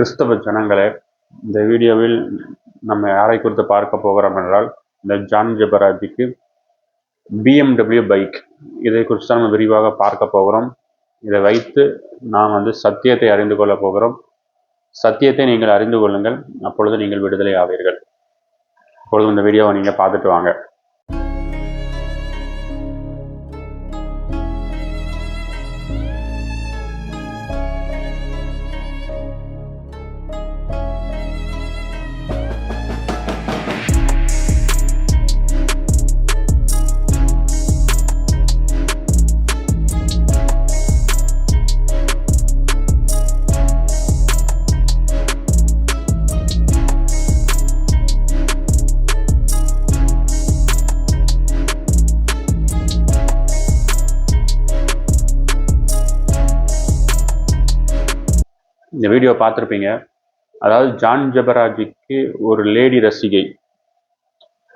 கிறிஸ்தவ ஜனங்களே இந்த வீடியோவில் நம்ம யாரை குறித்து பார்க்க போகிறோம் என்றால் இந்த ஜான் ஜபராஜிக்கு பிஎம்டபிள்யூ பைக் இதை குறித்து தான் நம்ம விரிவாக பார்க்க போகிறோம். இதை வைத்து நாம் வந்து சத்தியத்தை அறிந்து கொள்ள போகிறோம். சத்தியத்தை நீங்கள் அறிந்து கொள்ளுங்கள். அப்பொழுது நீங்கள் விடுதலை ஆவீர்கள். அப்பொழுது இந்த வீடியோவை நீங்கள் பார்த்துட்டு வாங்க. வீடியோ பார்த்துருப்பீங்க. அதாவது ஜான் ஜபராஜிக்கு ஒரு லேடி ரசிகை.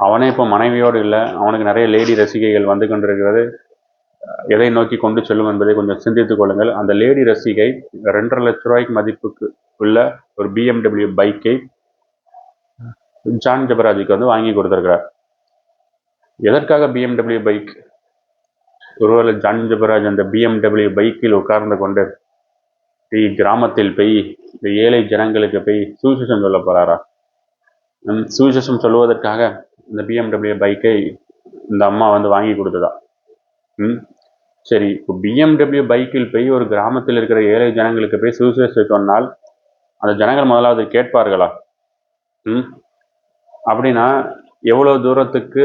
அவனே இப்போ மனைவியோடு இல்லை. அவனுக்கு நிறைய லேடி ரசிகைகள் வந்து கொண்டிருக்கிறது. எதை நோக்கி கொண்டு செல்லும் என்பதை கொஞ்சம் சிந்தித்துக் கொள்ளுங்கள். அந்த லேடி ரசிகை ரெண்டரை லட்ச ரூபாய்க்கு மதிப்புக்கு உள்ள ஒரு பிஎம்டபிள்யூ பைக்கை ஜான் ஜபராஜிக்கு வந்து வாங்கி கொடுத்துருக்கிறார். எதற்காக பிஎம்டபிள்யூ பைக்? ஒருவேளை ஜான் ஜெபராஜ் அந்த பிஎம்டபிள்யூ பைக்கில் உட்கார்ந்து கொண்டு போய் கிராமத்தில் போய் இந்த ஏழை ஜனங்களுக்கு போய் சுவிசேஷம் சொல்ல போகிறாரா ம், சுவிசேஷம் சொல்லுவதற்காக இந்த பிஎம்டபிள்யூ பைக்கை இந்த அம்மா வந்து வாங்கி கொடுத்ததா? ம் சரி இப்போ பிஎம்டபிள்யூ பைக்கில் போய் ஒரு கிராமத்தில் இருக்கிற ஏழை ஜனங்களுக்கு போய் சுவிசேஷம் சொன்னால் அந்த ஜனங்கள் முதலாவது கேட்பார்களா? ம் அப்படின்னா எவ்வளோ தூரத்துக்கு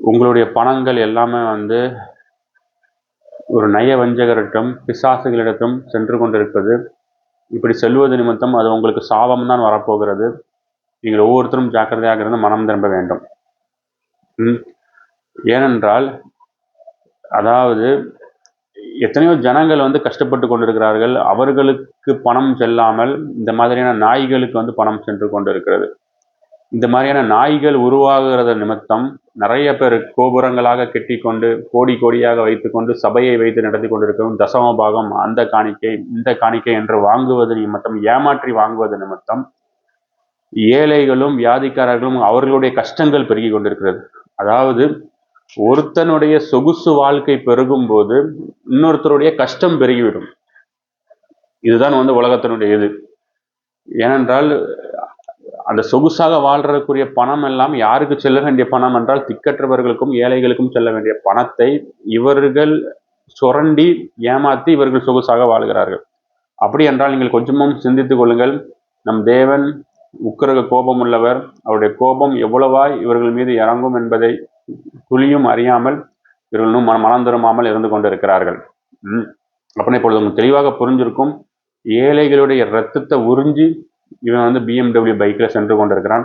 உங்களுடைய பணங்கள் எல்லாமே வந்து ஒரு நய வஞ்சகரிடம் பிசாசுகளிடத்தும் சென்று கொண்டிருப்பது. இப்படி செல்வது நிமித்தம் அது உங்களுக்கு சாபம் தான் வரப்போகிறது. நீங்கள் ஒவ்வொருத்தரும் ஜாக்கிரதையாக இருந்து மனம் திரும்ப வேண்டும். ம். ஏனென்றால் அதாவது எத்தனையோ ஜனங்கள் வந்து கஷ்டப்பட்டு கொண்டிருக்கிறார்கள். அவர்களுக்கு பணம் செல்லாமல் இந்த மாதிரியான நாய்களுக்கு வந்து பணம் சென்று கொண்டிருக்கிறது. இந்த மாதிரியான நாய்கள் உருவாகிறது நிமித்தம் நிறைய பேர் கோபுரங்களாக கெட்டிக்கொண்டு கோடி கோடியாக வைத்துக்கொண்டு சபையை வைத்து நடத்தி கொண்டிருக்கும் தசம பாகம் அந்த காணிக்கை இந்த காணிக்கை என்று வாங்குவது நிமித்தம் ஏமாற்றி வாங்குவது நிமித்தம் ஏழைகளும் வியாதிக்காரர்களும் அவர்களுடைய கஷ்டங்கள் பெருகி கொண்டிருக்கிறது. அதாவது ஒருத்தனுடைய சொகுசு வாழ்க்கை பெருகும் போது இன்னொருத்தருடைய கஷ்டம் பெருகிவிடும். இதுதான் வந்து உலகத்தினுடைய இது. ஏனென்றால் அந்த சொகுசாக வாழ்றதுக்குரிய பணம் எல்லாம் யாருக்கு செல்ல வேண்டிய பணம் என்றால் திக்கற்றவர்களுக்கும் ஏழைகளுக்கும் செல்ல வேண்டிய பணத்தை இவர்கள் சுரண்டி ஏமாத்தி இவர்கள் சொகுசாக வாழ்கிறார்கள். அப்படி என்றால் நீங்கள் கொஞ்சமும் சிந்தித்துக் கொள்ளுங்கள். நம் தேவன் உக்கிரக கோபம் உள்ளவர் அவருடைய கோபம் எவ்வளவாய் இவர்கள் மீது இறங்கும் என்பதை துளியும் அறியாமல் இவர்கள் இன்னும் மன- மனம் திரும்பாமல் இருந்து கொண்டிருக்கிறார்கள். ம். அப்படின்னா இப்பொழுது உங்களுக்கு தெளிவாக புரிஞ்சிருக்கும். ஏழைகளுடைய ரத்தத்தை உறிஞ்சி இவன் வந்து பிஎம்டபிள்யூ பைக்கில் சென்று கொண்டிருக்கிறான்.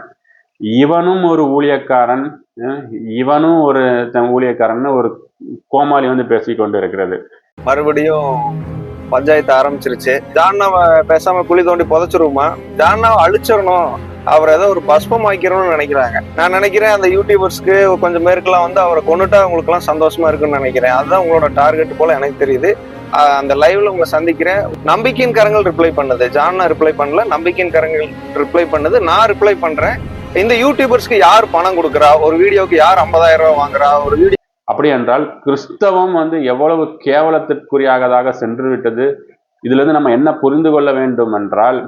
இவனும் ஒரு ஊழியக்காரன் இவனும் ஒரு தன் ஊழியக்காரன் ஒரு கோமாளி வந்து பேசிக்கொண்டு இருக்கிறது மறுபடியும் பஞ்சாயத்து ஆரம்பிச்சிருச்சு. ஜான்னாவை பேசாம குழி தோண்டி புதைச்சிருவோமா? ஜான்னாவை அழிச்சிடணும். அவர் ஏதோ ஒரு பஸ்பம் ஆக்கிடணும்னு நினைக்கிறாங்க. நான் நினைக்கிறேன் அந்த யூடியூபர்ஸ்க்கு கொஞ்சம் பேருக்குலாம் வந்து அவரை கொண்டுட்டா அவங்களுக்குலாம் சந்தோஷமா இருக்குன்னு நினைக்கிறேன். அதுதான் உங்களோட டார்கெட் போல எனக்கு தெரியுது. அந்த லைவ்ல உங்களை சந்திக்கிறேன். நம்பிக்கையின் கரங்கள் ரிப்ளை பண்ணுது. ஜான்னா ரிப்ளை பண்ணல. நம்பிக்கையின் கரங்கள் ரிப்ளை பண்ணுது. நான் ரிப்ளை பண்றேன். இந்த யூடியூபர்ஸ்க்கு யார் பணம் கொடுக்குறா? ஒரு வீடியோக்கு யார் 50000 ரூபாய் வாங்குறா? ஒரு வீடியோ அப்படி என்றால் கிறிஸ்தவம் வந்து எவ்வளவு கேவலத்திற்குரியாகதாக சென்று விட்டது இதுல இருந்து நம்ம என்ன புரிந்து கொள்ள வேண்டும் என்றால்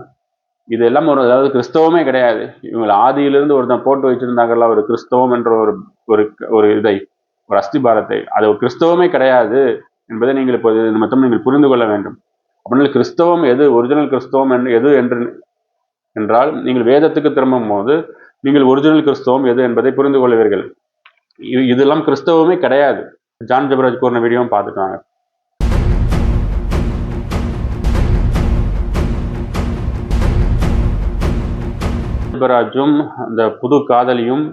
இதெல்லாம் ஒரு அதாவது கிறிஸ்தவமே கிடையாது. இவங்களை ஆதியிலிருந்து ஒருத்தன் போட்டு வச்சிருந்தாங்கல்ல ஒரு கிறிஸ்தவம் என்ற ஒரு ஒரு ஒரு இதை ஒரு அஸ்திபாரத்தை. அது ஒரு கிறிஸ்தவமே கிடையாது. என்பதை நீங்கள் இப்போது மொத்தம் நீங்கள் புரிந்து கொள்ள வேண்டும். அப்படின்னா கிறிஸ்தவம் எது? ஒரிஜினல் கிறிஸ்தவம் என்று எது என்று என்றால் நீங்கள் வேதத்துக்கு திரும்பும் போது நீங்கள் ஒரிஜினல் கிறிஸ்தவம் எது என்பதை புரிந்து கொள்வீர்கள். இது இதெல்லாம் கிறிஸ்தவமே கிடையாது. ஜான் ஜபராஜ் கூறின வீடியோவும் பார்த்துட்டாங்க ஜபராஜும் அந்த புது காதலியும்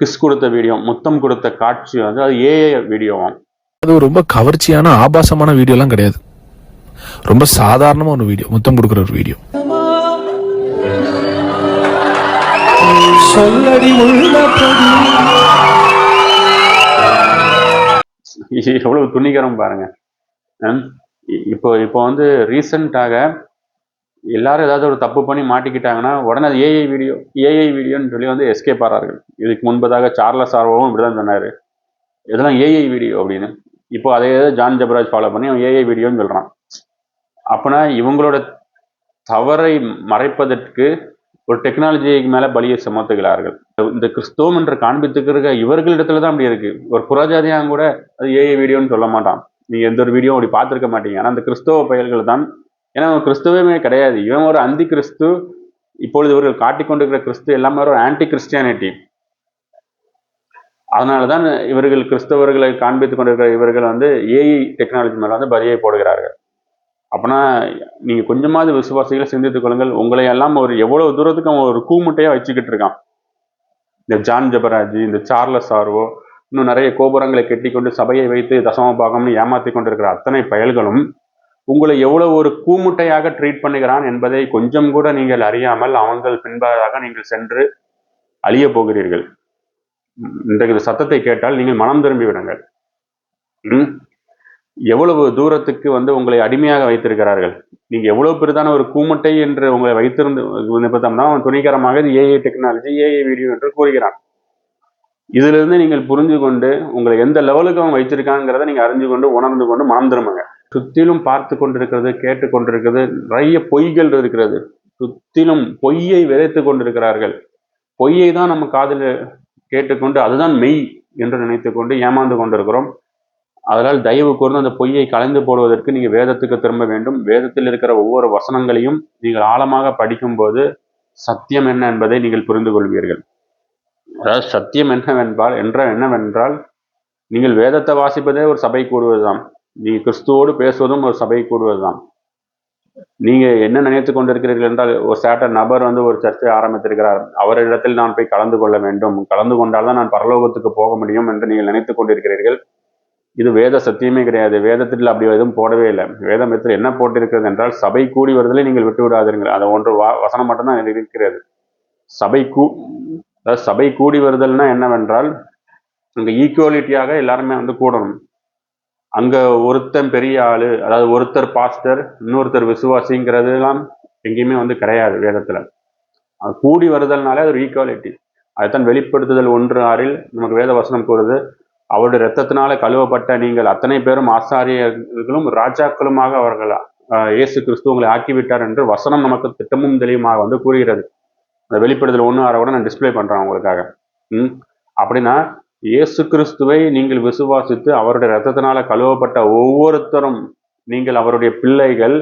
கிஸ் கொடுத்த வீடியோ முத்தம் கொடுத்த காட்சி வந்து அது ஏஏ வீடியோவாம் அது ரொம்ப கவர்ச்சியான ஆபாசமான வீடியோலாம் கிடையாது. ரொம்ப சாதாரணமா ஒரு வீடியோ முத்தம் கொடுக்குற ஒரு வீடியோ எவ்வளவு துணிகரம் பாருங்க. இப்போ இப்போ வந்து ரீசண்டாக எல்லாரும் ஏதாவது ஒரு தப்பு பண்ணி மாட்டிக்கிட்டாங்கன்னா உடனே அது ஏஐ வீடியோ ஏஐ வீடியோன்னு சொல்லி வந்து எஸ்கேப் ஆறார்கள். இதுக்கு முன்பதாக சார்லஸ் ஆர்வோவும் இப்படிதான் சொன்னார். இதெல்லாம் ஏஐ வீடியோ அப்படின்னு. இப்போ அதே ஜான் ஜபராஜ் ஃபாலோ பண்ணி அவன் ஏஐ வீடியோன்னு சொல்கிறான் அப்போனா இவங்களோட தவறை மறைப்பதற்கு ஒரு டெக்னாலஜிக்கு மேலே பலியை சுமத்துகிறார்கள். இந்த கிறிஸ்தவம் என்று காண்பித்துக்கிற இவர்களிடத்துல தான் அப்படி இருக்கு. ஒரு புறஜாதியாக கூட அது ஏஐ வீடியோன்னு சொல்ல மாட்டான். நீங்கள் எந்த ஒரு வீடியோ அப்படி பார்த்துருக்க மாட்டீங்க. ஆனால் அந்த கிறிஸ்தவ பயல்கள் தான் ஏன்னா அவன் கிறிஸ்துவமே கிடையாது. இவன் ஒரு அந்தி கிறிஸ்து இப்பொழுது இவர்கள் காட்டிக்கொண்டிருக்கிற கிறிஸ்து எல்லாமே ஒரு ஆன்டி கிறிஸ்டியானிட்டி அதனாலதான் இவர்கள் கிறிஸ்தவர்களை காண்பித்துக் கொண்டிருக்கிற இவர்கள் வந்து ஏஐ டெக்னாலஜி மேல வந்து பலியை போடுகிறார்கள். அப்பனா நீங்க கொஞ்சமாவது விசுவாசிகளை சிந்தித்துக் கொள்ளுங்கள். உங்களை எல்லாம் ஒரு எவ்வளவு தூரத்துக்கு அவன் ஒரு கூமுட்டையா வச்சுக்கிட்டு இருக்கான். இந்த ஜான் ஜபராஜ் இந்த சார்லஸ் ஆர்வோ இன்னும் நிறைய கோபுரங்களை கெட்டிக்கொண்டு சபையை வைத்து தசம பாகம்னு ஏமாத்தி கொண்டிருக்கிற அத்தனை பயல்களும் உங்களை எவ்வளவு ஒரு கூமுட்டையாக ட்ரீட் பண்ணுகிறான் என்பதை கொஞ்சம் கூட நீங்கள் அறியாமல் அவங்கள் பின்பதாக நீங்கள் சென்று அழிய போகிறீர்கள். இன்றைக்கு இந்த சத்தத்தை கேட்டால் நீங்கள் மனம் திரும்பி விடுங்கள். ம்? எவ்வளவு தூரத்துக்கு வந்து உங்களை அடிமையாக வைத்திருக்கிறார்கள்? நீங்கள் எவ்வளவு பெரிதான ஒரு கூமுட்டை என்று உங்களை வைத்திருந்து அவன் துணிகரமாக இது ஏஐ டெக்னாலஜி ஏஐ வீடியோ என்று கூறுகிறான். இதிலிருந்து நீங்கள் புரிஞ்சு கொண்டு உங்களை எந்த லெவலுக்கு அவன் வச்சிருக்காங்கிறத நீங்கள் அறிஞ்சு கொண்டு உணர்ந்து கொண்டு மனம் திரும்புங்க. சுத்திலும் பார்த்து கொண்டிருக்கிறது கேட்டு கொண்டிருக்கிறது நிறைய பொய்கள் இருக்கிறது. சுத்திலும் பொய்யை விதைத்து கொண்டிருக்கிறார்கள். பொய்யை தான் நம்ம காதில் கேட்டுக்கொண்டு அதுதான் மெய் என்று நினைத்து கொண்டு ஏமாந்து கொண்டிருக்கிறோம். அதனால் தயவு கூர்ந்து அந்த பொய்யை கலைந்து போடுவதற்கு நீங்கள் வேதத்துக்கு திரும்ப வேண்டும். வேதத்தில் இருக்கிற ஒவ்வொரு வசனங்களையும் நீங்கள் ஆழமாக படிக்கும்போது சத்தியம் என்ன என்பதை நீங்கள் புரிந்து கொள்வீர்கள். அதாவது சத்தியம் என்னவென்றால் என்ற என்னவென்றால் நீங்கள் வேதத்தை வாசிப்பதே ஒரு சபை கூடுவதுதான் நீங்க கிறிஸ்துவோடு பேசுவதும் ஒரு சபை கூடுவது தான் நீங்க என்ன நினைத்துக் கொண்டிருக்கிறீர்கள் என்றால் ஒரு சேட்ட நபர் வந்து ஒரு சர்ச்சை ஆரம்பித்திருக்கிறார். அவரிடத்தில் நான் போய் கலந்து கொள்ள வேண்டும். கலந்து கொண்டால் தான் நான் பரலோகத்துக்கு போக முடியும் என்று நீங்கள் நினைத்துக் கொண்டிருக்கிறீர்கள். இது வேத சத்தியமே கிடையாது. வேதத்தில் அப்படி எதுவும் போடவே இல்லை. வேதத்தில் என்ன போட்டிருக்கிறது என்றால் சபை கூடி வருதலை நீங்கள் விட்டு விடாதீர்கள் அது ஒன்று வா- வசனம் மட்டும்தான் இருக்கிறது. சபை கூ அதாவது சபை கூடி வருதல்னா என்னவென்றால் அங்கே ஈக்குவாலிட்டியாக எல்லாருமே வந்து கூடணும். அங்கே ஒருத்தன் பெரிய ஆள் அதாவது ஒருத்தர் பாஸ்டர் இன்னொருத்தர் விசுவாசிங்கிறதுலாம் எங்கேயுமே வந்து கிடையாது வேதத்தில். அது கூடி வருதல்னாலே அது ஒரு ஈக்குவாலிட்டி அதைத்தான் வெளிப்படுத்துதல் ஒன்று ஆறில் நமக்கு வேத வசனம் கூறுது அவருடைய ரத்தத்தினால கழுவப்பட்ட நீங்கள் அத்தனை பேரும் ஆசாரியர்களும் ராஜாக்களுமாக அவர்கள் இயேசு கிறிஸ்து உங்களை ஆக்கிவிட்டார் என்று வசனம் நமக்கு திட்டமும் தெளிவுமாக வந்து கூறுகிறது. அந்த வெளிப்படுதல் ஒன்று ஆற கூட நான் டிஸ்ப்ளே பண்ணுறேன் உங்களுக்காக. ம்? அப்படின்னா இயேசு கிறிஸ்துவை நீங்கள் விசுவாசித்து அவருடைய ரத்தத்தினால கழுவப்பட்ட ஒவ்வொருத்தரும் நீங்கள் அவருடைய பிள்ளைகள்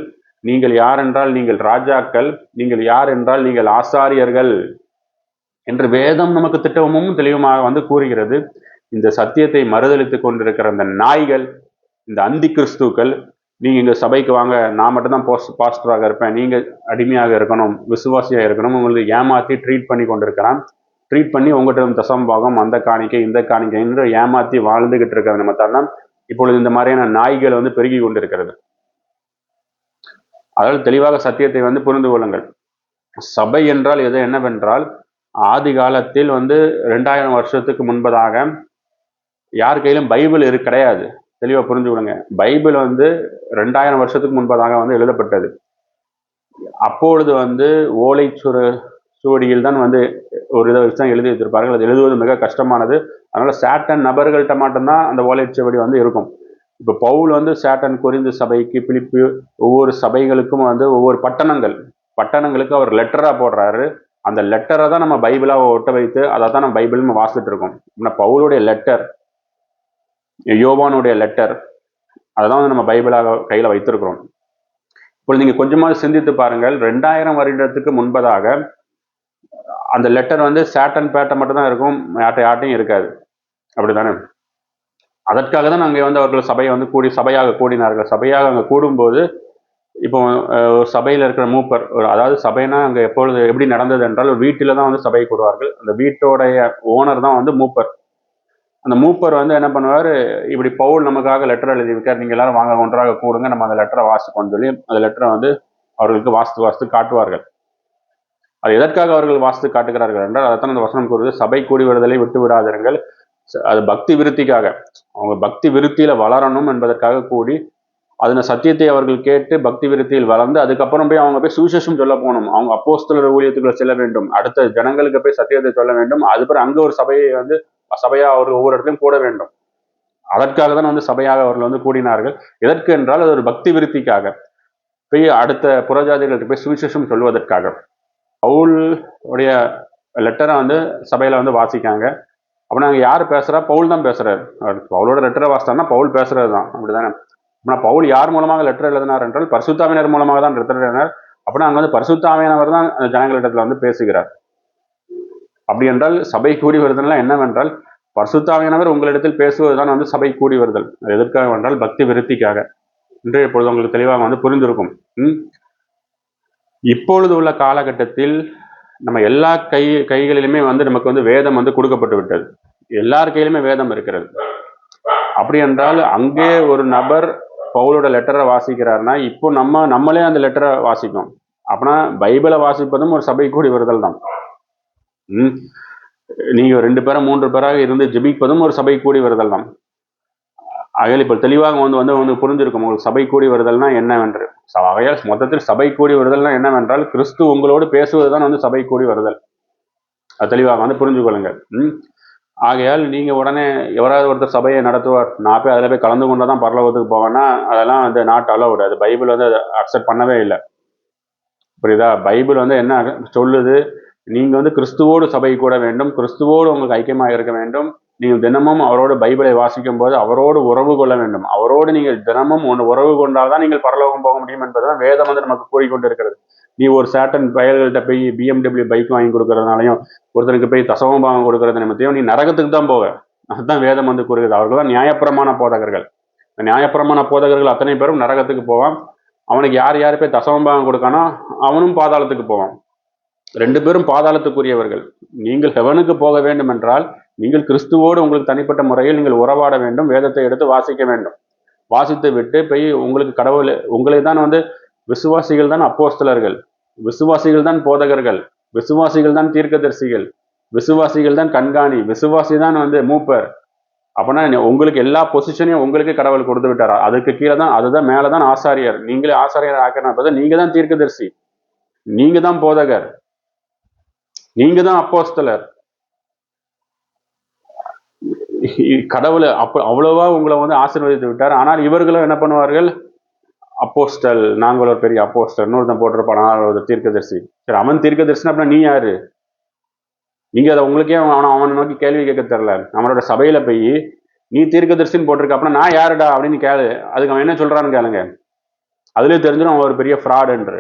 நீங்கள் யார் என்றால் நீங்கள் ராஜாக்கள் நீங்கள் யார் என்றால் நீங்கள் ஆசாரியர்கள் என்று வேதம் நமக்கு திட்டமும் தெளிவுமாக வந்து கூறுகிறது. இந்த சத்தியத்தை மறுதளித்து கொண்டிருக்கிற அந்த நாய்கள் இந்த அந்தி கிறிஸ்துக்கள் நீங்க இங்க சபைக்கு வாங்க நான் மட்டும்தான் போஸ்ட் பாஸ்டராக இருப்பேன் நீங்க அடிமையாக இருக்கணும் விசுவாசியாக இருக்கணும் உங்களுக்கு ஏமாத்தி ட்ரீட் பண்ணி கொண்டிருக்கிறான். ட்ரீட் பண்ணி உங்கள்கிட்ட தசம்பாகம் அந்த காணிக்கை இந்த காணிக்கை என்று ஏமாற்றி வாழ்ந்துகிட்டு இருக்கிற நிமித்தம் இப்பொழுது இந்த மாதிரியான நாய்கள் வந்து பெருகி கொண்டிருக்கிறது. அதாவது தெளிவாக சத்தியத்தை வந்து புரிந்து கொள்ளுங்கள். சபை என்றால் எது? என்னவென்றால் ஆதி காலத்தில் வந்து ரெண்டாயிரம் வருஷத்துக்கு முன்பதாக யார் கையிலும் பைபிள் இரு கிடையாது. தெளிவாக புரிஞ்சு பைபிள் வந்து ரெண்டாயிரம் வருஷத்துக்கு முன்பதாக வந்து எழுதப்பட்டது. அப்பொழுது வந்து ஓலைச்சுறு சுவடியில் தான் வந்து ஒரு இதை வச்சு தான் எழுதி வச்சிருப்பார்கள். அது எழுதுவது மிக கஷ்டமானது. அதனால் சேட்டன் நபர்கள்ட்ட மட்டும்தான் அந்த ஓலைச்சுவடி வந்து இருக்கும். இப்போ பவுல் வந்து சேட்டன் குறிந்து சபைக்கு பிலிப்பு ஒவ்வொரு சபைகளுக்கும் வந்து ஒவ்வொரு பட்டணங்கள். பட்டணங்களுக்கு அவர் லெட்டராக போடுறாரு. அந்த லெட்டரை தான் நம்ம பைபிளாக ஒட்ட வைத்து அதை தான் நம்ம பைபிள்னு வாசிட்டு இருக்கோம். அப்படின்னா பவுலுடைய லெட்டர் யோவானுடைய லெட்டர் அதை தான் வந்து நம்ம பைபிளாக கையில் வைத்திருக்கிறோம். இப்போ நீங்கள் கொஞ்சமாக சிந்தித்து பாருங்கள். ரெண்டாயிரம் வருடத்துக்கு முன்பதாக அந்த லெட்டர் வந்து சேட்டன் பேட்டை மட்டும்தான் இருக்கும் யார்ட்ட யார்ட்டையும் இருக்காது. அப்படிதானே அதற்காக தான் நாங்கள் வந்து அவர்கள் சபையை வந்து கூடி சபையாக கூடினார்கள். சபையாக அங்கே கூடும்போது இப்போ ஒரு சபையில் இருக்கிற மூப்பர் ஒரு அதாவது சபைனா அங்கே எப்பொழுது எப்படி நடந்தது என்றால் வீட்டில் தான் வந்து சபை கூடுவார்கள். அந்த வீட்டோடைய ஓனர் தான் வந்து மூப்பர். அந்த மூப்பர் வந்து என்ன பண்ணுவார்? இப்படி பவுல் நமக்காக லெட்டர் எழுதியிருக்கார் நீங்கள் எல்லாரும் வாங்க ஒன்றாக கூடுங்க நம்ம அந்த லெட்டரை வாசிக்கோன்னு சொல்லி அந்த லெட்டரை வந்து அவர்களுக்கு வாசித்து வாசித்து காட்டுவார்கள். அது எதற்காக அவர்கள் வாசித்து காட்டுகிறார்கள் என்றால் அதைத்தான் அந்த வசனம் கூறுவது சபை கூடி வருதலை விட்டு விடாதீர்கள் அது பக்தி விருத்திக்காக. அவங்க பக்தி விருத்தியில வளரணும் என்பதற்காக கூடி அதன சத்தியத்தை அவர்கள் கேட்டு பக்தி விருத்தியில் வளர்ந்து அதுக்கப்புறம் போய் அவங்க போய் சுவிசேஷம் சொல்ல போகணும். அவங்க அப்போஸ்தலர் ஊழியத்துக்குள்ள செல்ல வேண்டும். அடுத்த ஜனங்களுக்கு போய் சத்தியத்தை சொல்ல வேண்டும். அதுக்கப்புறம் அங்க ஒரு சபையை வந்து சபையா அவர்கள் ஒவ்வொரு இடத்துலையும் கூட வேண்டும். அதற்காக தான் வந்து சபையாக அவர்கள் வந்து கூடினார்கள். எதற்கு என்றால் அது ஒரு பக்தி விருத்திக்காக. போய் அடுத்த புறஜாதிகளுக்கு போய் சுவிசேஷம் சொல்வதற்காக. பவுல் உடைய லெட்டரை வந்து சபையில வந்து வாசிக்காங்க அப்போ நாங்கள் யார் பேசுறா? பவுல் தான் பேசுறாரு. பவுலோட லெட்டரை வாசித்தாருன்னா பவுல் பேசுகிறது தான். அப்படிதானே? அப்படின்னா பவுல் யார் மூலமாக லெட்டர் எழுதினார் என்றால் பரிசுத்தாவினர் மூலமாக தான் லெட்டர் எழுதினார். அப்படின்னா அங்கே வந்து பரிசுத்தாவியனவர் தான் ஜனங்களிடத்தில் வந்து பேசுகிறார். அப்படி என்றால் சபை கூடி வருதுன்னா என்னவென்றால் பரிசுத்தாவியானவர் உங்களிடத்தில் பேசுவதுதான் வந்து சபை கூடி வருதல். எதற்காக என்றால் பக்தி விருத்திக்காக. இன்றைய பொழுது உங்களுக்கு தெளிவாக வந்து புரிந்திருக்கும். ம்? இப்பொழுது உள்ள காலகட்டத்தில் நம்ம எல்லா கை கைகளிலுமே வந்து நமக்கு வந்து வேதம் வந்து கொடுக்கப்பட்டு விட்டது. எல்லார் கையிலுமே வேதம் இருக்கிறது. அப்படி என்றால் அங்கே ஒரு நபர் பவுலோட லெட்டரை வாசிக்கிறாருன்னா இப்போ நம்ம நம்மளே அந்த லெட்டரை வாசிக்கும் அப்படின்னா பைபிளை வாசிப்பதும் ஒரு சபை கூடி வருதல் தான். நீங்கள் நீங்க ரெண்டு பேரும் மூன்று பேராக இருந்து ஜெபிப்பதும் ஒரு சபை கூடி வருதல் தான். ஆகையால் இப்போ தெளிவாக வந்து வந்து வந்து புரிஞ்சிருக்கும் உங்களுக்கு சபை கூடி வருதல்னா என்னவென்று? ஆகையால் மொத்தத்தில் சபை கூடி வருதல்னா என்னவென்றால் கிறிஸ்து உங்களோடு பேசுவதுதான் வந்து சபை கூடி வருதல். அது தெளிவாக வந்து புரிஞ்சு கொள்ளுங்கள். ம்? ஆகையால் நீங்கள் உடனே எவராவது ஒருத்தர் சபையை நடத்துவார். நான் போய் அதில் போய் கலந்து கொண்டு தான் பரலோகத்துக்கு போவேன்னா அதெல்லாம் வந்து நாட் அலவுட் அது பைபிள் வந்து அக்செப்ட் பண்ணவே இல்லை. புரியுதா? பைபிள் வந்து என்ன சொல்லுது? நீங்கள் வந்து கிறிஸ்துவோடு சபை கூட வேண்டும். கிறிஸ்துவோடு உங்களுக்கு ஐக்கியமாக இருக்க வேண்டும். நீங்கள் தினமும் அவரோட பைபிளை வாசிக்கும் போது அவரோடு உறவு கொள்ள வேண்டும். அவரோடு நீங்கள் தினமும் ஒன்று உறவு கொண்டால் தான் நீங்கள் பரலோகம் போக முடியும் என்பதுதான் வேதம் வந்து நமக்கு கூறிக்கொண்டு இருக்கிறது நீ ஒரு சேட்டன் பயல்கள்ட்ட போய் பிஎம்டபிள்யூ பைக் வாங்கி கொடுக்கறதுனாலையும் ஒருத்தருக்கு போய் தசவம் பாகம் கொடுக்கறது நிமித்தையும் நீ நரகத்துக்கு தான் போக. அதுதான் வேதம் வந்து கூறுகிறது. அவர்கள் தான் நியாயப்பிரமான போதகர்கள். நியாயப்பிரமான போதகர்கள் அத்தனை பேரும் நரகத்துக்கு போவான். அவனுக்கு யார் யார் போய் தசவபாகம் கொடுக்கானோ அவனும் பாதாளத்துக்கு போவான். ரெண்டு பேரும் பாதாளத்துக்குரியவர்கள். நீங்கள் ஹெவனுக்கு போக வேண்டும் என்றால் நீங்கள் கிறிஸ்துவோடு உங்களுக்கு தனிப்பட்ட முறையில் நீங்கள் உறவாட வேண்டும் வேதத்தை எடுத்து வாசிக்க வேண்டும். வாசித்து விட்டு போய் உங்களுக்கு கடவுள் உங்களை தான் வந்து விசுவாசிகள் தான் அப்போஸ்தலர்கள். விசுவாசிகள் தான் போதகர்கள். விசுவாசிகள் தான் தீர்க்கதரிசிகள். விசுவாசிகள் தான் கண்காணி. விசுவாசி தான் வந்து மூப்பர். அப்படின்னா உங்களுக்கு எல்லா பொசிஷனையும் உங்களுக்கு கடவுள் கொடுத்து விட்டாரா? அதுக்கு கீழே தான் அதுதான் மேலே தான் ஆசாரியர். நீங்களே ஆசாரியர் ஆக்கிறனா நீங்க தான் தீர்க்கதரிசி. நீங்க தான் போதகர். நீங்க தான் அப்போஸ்தலர். கடவுளை அப்ப அவ்வளவா உங்களை வந்து ஆசீர்வதித்து விட்டார். ஆனால் இவர்களும் என்ன பண்ணுவார்கள்? அப்போஸ்டல் நாங்கள் ஒரு பெரிய அப்போஸ்டல் இன்னொருத்தன் போட்டிருப்பான் ஆனால் ஒரு தீர்க்கதரிசி. சரி அவன் தீர்க்கதரிசினா அப்படின்னா நீ யாரு? நீங்க அதை உங்களுக்கே அவன் அவனை நோக்கி கேள்வி கேட்க தெரில அவனோட சபையில போய் நீ தீர்க்கதரிசின்னு போட்டிருக்க அப்படின்னா நான் யாருடா அப்படின்னு கேளு. அதுக்கு அவன் என்ன சொல்றான்னு கேளுங்க. அதுலயே தெரிஞ்சிடும் அவன் ஒரு பெரிய ஃப்ராட் என்று.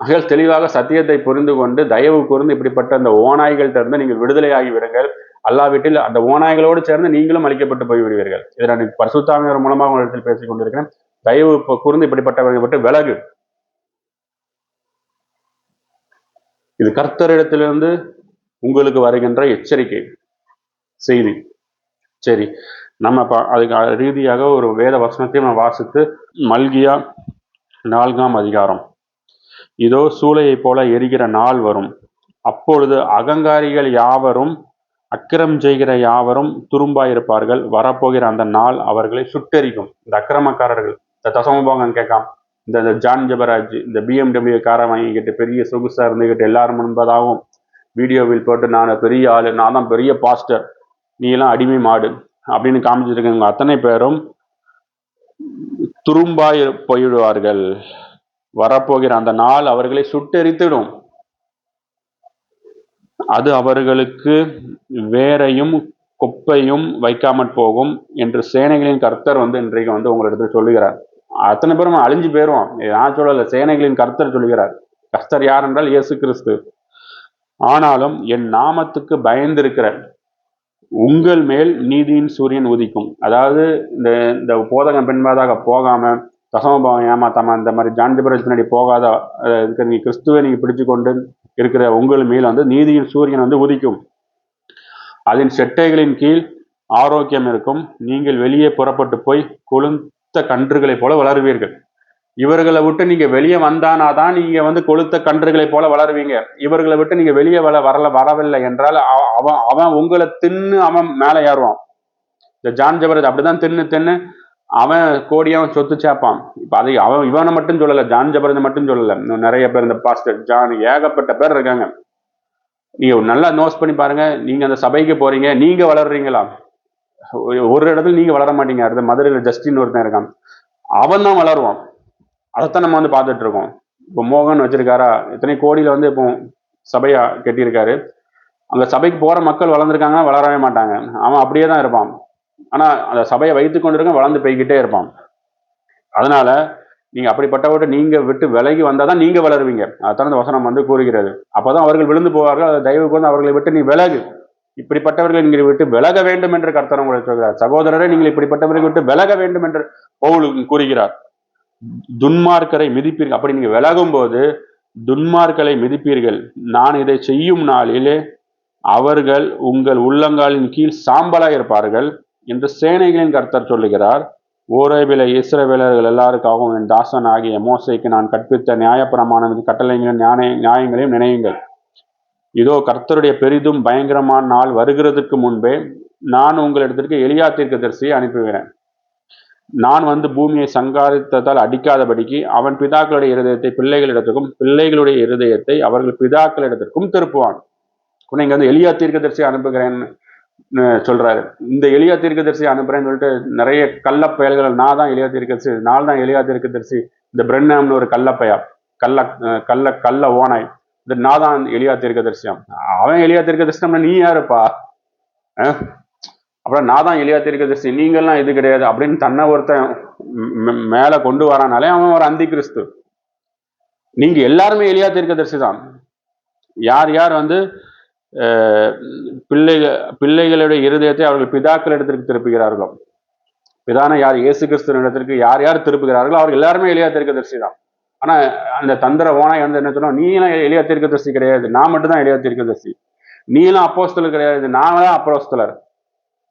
மிக தெளிவாக சத்தியத்தை புரிந்து கொண்டு தயவு கூர்ந்து இப்படிப்பட்ட அந்த ஓநாய்கள்ட்ட இருந்து நீங்கள் விடுதலையாகி விடுங்கள். அல்லாவிட்டில் அந்த ஓநாய்களோடு சேர்ந்து நீங்களும் அழிக்கப்பட்டு போய்விடுவீர்கள். இதை நான் பரிசுத்தாமியர் மூலமாக உங்களிடத்தில் பேசிக் கொண்டிருக்கிறேன். தயவு இப்ப கூர்ந்து இப்படிப்பட்டவர்கள் விட்டு விலகு. இது கர்த்தரிடத்திலிருந்து உங்களுக்கு வருகின்ற எச்சரிக்கை செய்தி. சரி நம்ம அதுக்கு ரீதியாக ஒரு வேத வசனத்தையும் நான் வாசித்து மல்கியா நான்காம் அதிகாரம். இதோ சூளையைப் போல எரிகிற நாள் வரும். அப்பொழுது அகங்காரிகள் யாவரும் அக்கிரம் செய்கிற யாவரும் துரும்பாயிருப்பார்கள். வரப்போகிற அந்த நாள் அவர்களை சுட்டெரிக்கும். இந்த அக்கிரமக்காரர்கள் இந்த தசமபோகம் கேட்காம. இந்த ஜான் ஜபராஜ் இந்த பிஎம்டபிள்யூ காரை வாங்கிக்கிட்டு பெரிய சொகுசாக இருந்துக்கிட்டு எல்லாரும் முன்பதாகவும் வீடியோவில் போட்டு நான் பெரிய ஆள் நான் தான் பெரிய பாஸ்டர் நீ எல்லாம் அடிமை மாடு அப்படின்னு காமிச்சிருக்கவங்க அத்தனை பேரும் துரும்பாய் போயிடுவார்கள். வரப்போகிற அந்த நாள் அவர்களை சுட்டெரித்துடும். அது அவர்களுக்கு வேரையும் குப்பையும் வைக்காமற் போகும் என்று சேனைகளின் கர்த்தர் வந்து இன்றைக்கு வந்து உங்களிடத்தில் சொல்லுகிறார். அத்தனை பேரும் அழிஞ்சு போயிடுவோம் நான் சொல்லல சேனைகளின் கர்த்தர் சொல்லுகிறார். கர்த்தர் யார் என்றால் இயேசு கிறிஸ்து. ஆனாலும் என் நாமத்துக்கு பயந்திருக்கிற உங்கள் மேல் நீதியின் சூரியன் உதிக்கும். அதாவது இந்த இந்த போதகம் பெண்பாதாக போகாம தசமபாவம் ஏமாத்தாம இந்த மாதிரி ஜான்ஜபரஜ் பின்னாடி போகாத இதுக்கு இருக்கிற கிறிஸ்துவை நீங்க பிடிச்சு கொண்டு இருக்கிற உங்கள் மேல் வந்து நீதியின் சூரியன் வந்து உதிக்கும். அதன் செட்டைகளின் கீழ் ஆரோக்கியம் இருக்கும். நீங்கள் வெளியே புறப்பட்டு போய் கொழுத்த கன்றுகளைப் போல வளருவீர்கள். இவர்களை விட்டு நீங்க வெளியே வந்தானாதான் நீங்க வந்து கொளுத்த கன்றுகளைப் போல வளருவீங்க. இவர்களை விட்டு நீங்க வெளியே வள வரல வரவில்லை என்றால் அவ- அவன் அவன் உங்களை தின்னு அவன் மேலே ஏறுவான். இந்த ஜான் ஜபரத் அப்படிதான் தின்னு தின்னு அவன் கோடியாவும் சொத்து சேர்ப்பான். இப்போ அதை அவன் இவனை மட்டும் சொல்லல ஜான் ஜபரந்த மட்டும் சொல்லல. இன்னும் நிறைய பேர் இந்த பாஸ்டர் ஜான் ஏகப்பட்ட பேர் இருக்காங்க. நீங்கள் நல்லா நோஸ் பண்ணி பாருங்க. நீங்க அந்த சபைக்கு போறீங்க நீங்க வளர்றீங்களா? ஒரு- இடத்துல நீங்க வளர மாட்டீங்க. அடுத்த மதுரையில் ஜஸ்டின் ஒருத்தன் இருக்கான். அவன் தான் வளருவான். அதைத்தான் நம்ம வந்து பார்த்துட்டு இருக்கோம். இப்போ மோகன் வச்சிருக்காரா? எத்தனை கோடியில வந்து இப்போ சபையா கட்டியிருக்காரு. அந்த சபைக்கு போற மக்கள் வளர்ந்துருக்காங்கன்னா வளரவே மாட்டாங்க. அவன் அப்படியே தான் இருப்பான். ஆனா அந்த சபையை வைத்து கொண்டிருக்க வளர்ந்து போய்கிட்டே இருப்பான். அதனால நீங்கள் அப்படிப்பட்டவர்கிட்ட நீங்க விட்டு விலகி வந்தாதான் நீங்க வளருவீங்க. அதுதான் அந்த வசனம் வந்து கூறுகிறது. அப்பதான் அவர்கள் விழுந்து போவார்கள் அதை தயவுக்கு வந்து அவர்களை விட்டு நீ விலகு. இப்படிப்பட்டவர்களை நீங்கள் விட்டு விலக வேண்டும் என்று கர்த்தர் உங்களுக்கு சொல்கிறார். சகோதரரை நீங்கள் இப்படிப்பட்டவர்களை விட்டு விலக வேண்டும் என்று பவுல் கூறுகிறார். துன்மார்க்கரை மிதிப்பீர்கள் அப்படி நீங்க விலகும் போது துன்மார்க்களை மிதிப்பீர்கள். நான் இதை செய்யும் நாளிலே அவர்கள் உங்கள் உள்ளங்காலின் கீழ் சாம்பலாக இருப்பார்கள் என்று சேனைகளின் கர்த்தர் சொல்லுகிறார் ஓரேபில இஸ்ரவேலர்கள் எல்லாருக்காகவும் என் தாசன் ஆகிய மோசைக்கு நான் கற்பித்த நியாயப்பிரமாணம் கட்டளைகளின் ஞான நியாயங்களையும் நினையுங்கள். இதோ கர்த்தருடைய பெரிதும் பயங்கரமான நாள் வருகிறதுக்கு முன்பே நான் உங்களிடத்திற்கு எளியா தீர்க்கதரிசியை அனுப்புகிறேன் நான் வந்து பூமியை சங்காரித்ததால் அடிக்காதபடிக்கு அவன் பிதாக்களுடைய இருதயத்தை பிள்ளைகளிடத்துக்கும் பிள்ளைகளுடைய இருதயத்தை அவர்கள் பிதாக்களிடத்திற்கும் திருப்புவான். உன்னை இங்க வந்து எளியா தீர்க்கதரிசி அனுப்புகிறேன்னு சொல்கிறாரு சொல்றாரு. இந்த எளியா தீர்க்கதரிசி அனுப்புறேன்னு சொல்லிட்டு நிறைய கள்ளப்பயல்கள் நான் தான் எளியா தீர்க்கதரிசி நான் தான் எளியா தீர்க்கதரிசி. இந்த பிரண்ணம்னு ஒரு கள்ளப்பையா கள்ள கள்ள கள்ள ஓனாய் இந்த நான் தான் எளியா தீர்க்கதரிசியம். அவன் எளியா தீர்க்கதரிசனம்னா நீ யாருப்பா? அஹ்? அப்புறம் நான் தான் எளியா தீர்க்கதரிசி நீங்கள்லாம் இது கிடையாது அப்படின்னு தன்னை ஒருத்தன் மேலே மேல கொண்டு வரானாலே அவன் ஒரு அந்தி கிறிஸ்து நீங்க எல்லாருமே எளியா தீர்க்கதரிசி தான் யார் யார் வந்து பிள்ளைகள் பிள்ளைகளுடைய இருதயத்தை அவர்கள் பிதாக்கள் இடத்திற்கு திருப்புகிறார்களோ? பிதான யார் இயேசு கிறிஸ்துவின் இடத்திற்கு யார் யார் திருப்புகிறார்களோ அவர்கள் எல்லாருமே எளியா தீர்க்கதரிசி தான். ஆனா அந்த தந்திர ஓனாய் வந்து என்ன சொன்னோம் நீலாம் எளியா தீர்க்கதரிசி கிடையாது. நான் மட்டும்தான் எளியா எளியா தீர்க்கதரிசி. நீலாம் அப்போஸ்தலர் கிடையாது. நான் தான் அப்போஸ்தலர்.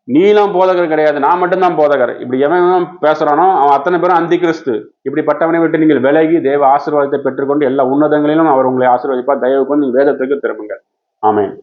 நீலாம் போதகர் கிடையாது. நான் மட்டும்தான் போதகர். இப்படி எவன் எவன் பேசுறானோ அவன் அத்தனை பேரும் அந்தி கிறிஸ்து இப்படிப்பட்டவனை விட்டு நீங்கள் விலகி தேவ ஆசீர்வாதத்தை பெற்றுக்கொண்டு எல்லா உன்னதங்களிலும் அவர் உங்களை ஆசீர்வதிப்பார். தயவுக்கு நீங்கள் வேதத்துக்கு திரும்புங்கள். ஆமேன்.